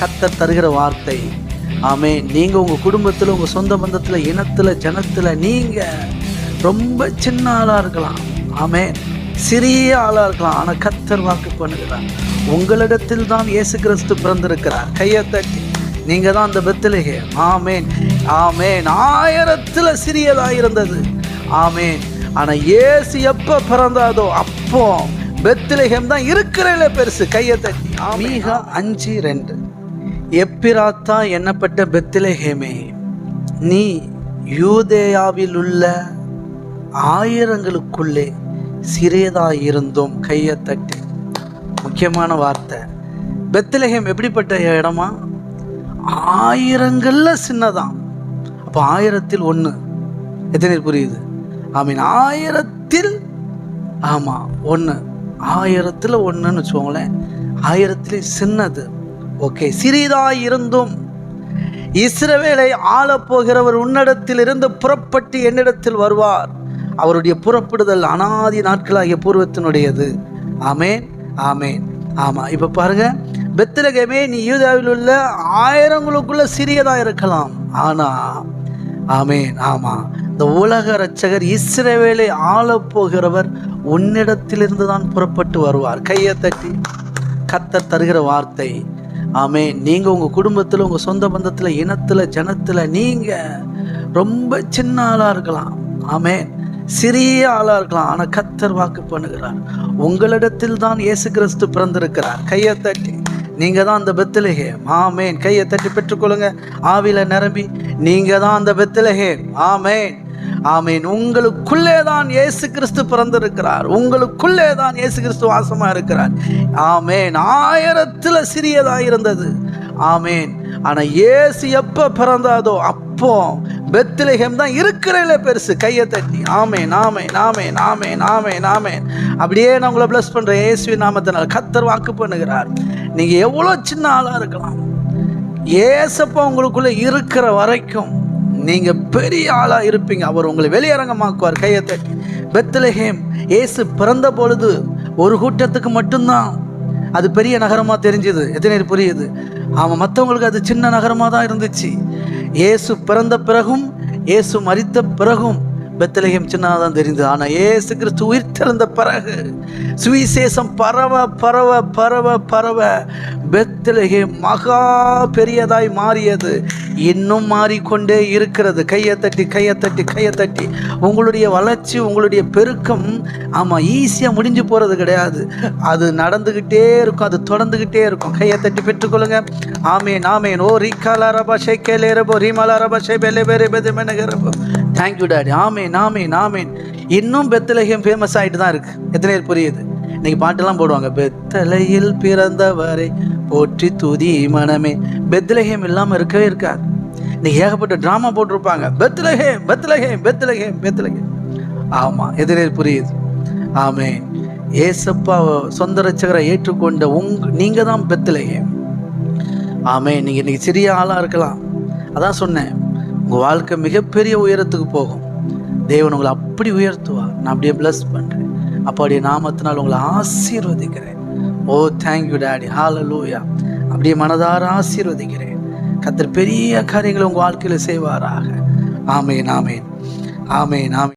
கத்தர் தருகிற வார்த்தை. ஆமே நீங்கள் உங்கள் குடும்பத்தில் உங்கள் சொந்த பந்தத்தில் இனத்தில் ஜனத்தில் நீங்கள் ரொம்ப சின்ன ஆளாக இருக்கலாம். ஆமே சிறிய ஆளாக இருக்கலாம். ஆனால் கத்தர் வாக்கு பண்ணுகிறார். உங்களிடத்தில் தான் இயேசு கிறிஸ்து பிறந்திருக்கிறார். கையை தட்டி. நீங்கள் தான் அந்த பெத்தலகே. ஆமேன். ஆமேன். ஆயிரத்தில் சிறியதாக இருந்தது. ஆமேன். ஆனால் இயேசு எப்போ பிறந்தாதோ அப்போ பெத்லகேம் தான் இருக்கிறதுல பெருசு. கையை தட்டி. மீக அஞ்சு ரெண்டு. எப்பிராத்தா எண்ணப்பட்ட பெத்திலஹேமே நீ யூதேயாவில் உள்ள ஆயிரங்களுக்குள்ளே சிறியதாயிருந்தோம் கையை தட்டி முக்கியமான வார்த்தை. பெத்திலஹேம் எப்படிப்பட்ட இடமா? ஆயிரங்களில் சின்னதான் அப்போ ஆயிரத்தில் ஒன்று எத்தனை புரியுது? ஐ மீன் ஆயிரத்தில் ஆமாம் ஒன்று ஆயிரத்தில் ஒன்றுன்னு வச்சுக்கோங்களேன். ஆயிரத்திலே சின்னது. ஓகே சிறிதாய் இருந்தும் இஸ்ரவேலை ஆளப்போகிறவர் உன்னிடத்தில் இருந்து புறப்பட்டு என்னிடத்தில் வருவார். அவருடைய புறப்படுதல் அனாதி நாட்களாகிய பூர்வத்தினுடையது. ஆமேன் ஆமேன். ஆமாம் இப்போ பாருங்க. பெத்திரகமே நீ யூதாவில் உள்ள ஆயிரங்களுக்குள்ள சிறியதாக இருக்கலாம் ஆனால் ஆமேன் ஆமாம் இந்த உலக ரட்சகர் இஸ்ரவேலை ஆளப்போகிறவர் உன்னிடத்திலிருந்து தான் புறப்பட்டு வருவார். கையை தட்டி கத்த தருகிற வார்த்தை. ஆமே நீங்கள் உங்கள் குடும்பத்தில் உங்கள் சொந்த பந்தத்தில் இனத்தில் ஜனத்தில் நீங்கள் ரொம்ப சின்ன ஆளாக இருக்கலாம். ஆமேன். சிறிய ஆளாக இருக்கலாம். ஆனால் கத்தர் வாக்கு பண்ணுகிறார். உங்களிடத்தில் தான் இயேசு கிறிஸ்து பிறந்திருக்கிறார். கையை தட்டி. நீங்கள் தான் அந்த பெத்திலகே. ஆமேன். கையை தட்டி பெற்றுக்கொள்ளுங்க. ஆவில நிரம்பி. நீங்கள் தான் அந்த பெத்திலகே. ஆமேன். ஆமீன். உங்களுக்குள்ளே தான் இயேசு கிறிஸ்து பிறந்திருக்கிறார். உங்களுக்குள்ளே தான் இயேசு கிறிஸ்து வாசமாக இருக்கிறார். ஆமேன். ஆயிரத்தில் சிறியதாக இருந்தது. ஆமேன். ஆனால் இயேசு எப்போ பிறந்தாதோ அப்போ பெத்லஹேம் தான் இருக்கிறதுல பெருசு. கையை தட்டி. ஆமே நாமே நாமே நாமே நாமே நாமே அப்படியே நான் உங்களை ப்ளஸ் பண்ணுறேன் இயேசுவின் நாமத்தினால் கத்தர் வாக்கு பண்ணுகிறார். நீங்கள் எவ்வளோ சின்ன ஆளாக இருக்கலாம். ஏசப்பா உங்களுக்குள்ளே இருக்கிற வரைக்கும் நீங்கள் பெரிய ஆளாக இருப்பீங்க. அவர் உங்களை வெளியரங்கமாக்குவார். கையத்தை பெத்லஹேம் ஏசு பிறந்த பொழுது ஒரு கூட்டத்துக்கு மட்டும்தான். அது பெரிய நகரமாக தெரிஞ்சுது. எத்தனை பேர் புரியுது? ஆமாம் மற்றவங்களுக்கு அது சின்ன நகரமாக தான் இருந்துச்சு. இயேசு பிறந்த பிறகும் இயேசு மரித்த பிறகும் பெத்தலகம் சின்னதாக தான் தெரியுது ஆனால் ஏசு கிறிஸ்து உயிர்த்தெழுந்த பிறகு சுவிசேஷம் பரவ பரவ பரவ பரவ பெத்தலகே மகா பெரியதாய் மாறியது. இன்னும் மாறிக்கொண்டே இருக்கிறது. கையை தட்டி கையை தட்டி கையை தட்டி. உங்களுடைய வளர்ச்சி உங்களுடைய பெருக்கம் ஆமாம் ஈஸியாக முடிஞ்சு போகிறது கிடையாது. அது நடந்துக்கிட்டே இருக்கும் அது தொடர்ந்துக்கிட்டே இருக்கும். கையை தட்டி பெற்றுக்கொள்ளுங்க. ஆமேன் ஆமேன். ஓ ரீகாலா ரபா ஷேக்கேலே ரபோ ரீமாலா ரபா ஷே பெலே பெரே பெதே மெனகரபோ தேங்க்யூ டாடி ஆமேன் ஆமேன் ஆமேன் இன்னும் பெத்தலகம் ஃபேமஸ் ஆகிட்டு தான் இருக்குது எத்தனை பேர் புரியுது? இன்னைக்கு பாட்டெல்லாம் போடுவாங்க. பெத்தலையில் பிறந்தவரை போற்றி துதி மனமே. பெத்லஹேம் இல்லாமல் இருக்கவே இருக்காது. இன்னைக்கு ஏகப்பட்ட ட்ராமா போட்டிருப்பாங்க. பெத்லஹேம் பெத்லஹேம் பெத்லஹேம் பெத்லஹேம் ஆமாம் எதிரே புரியுது? ஆமேன். ஏசப்பா சொந்த ரச்சகரை ஏற்றுக்கொண்ட உங் நீங்கள் தான் பெத்லஹேம் ஆமே நீங்கள் இன்னைக்கு சிறிய ஆளாக இருக்கலாம். அதான் சொன்னேன். உங்கள் வாழ்க்கை மிகப்பெரிய உயரத்துக்கு போகும். தேவன் உங்களை அப்படி உயர்த்துவார். நான் அப்படியே ப்ளஸ் பண்ணுறேன் அப்படியே நாமத்தினால் உங்களை ஆசீர்வதிக்கிறேன். ஓ தேங்க்யூ டேடி ஹாலலூயா அப்படியே மனதார ஆசீர்வதிக்கிறேன். கத்தர் பெரிய காரியங்களை உங்கள் வாழ்க்கையில் செய்வாராக. ஆமேன் ஆமேன். ஆமேன் ஆமேன்.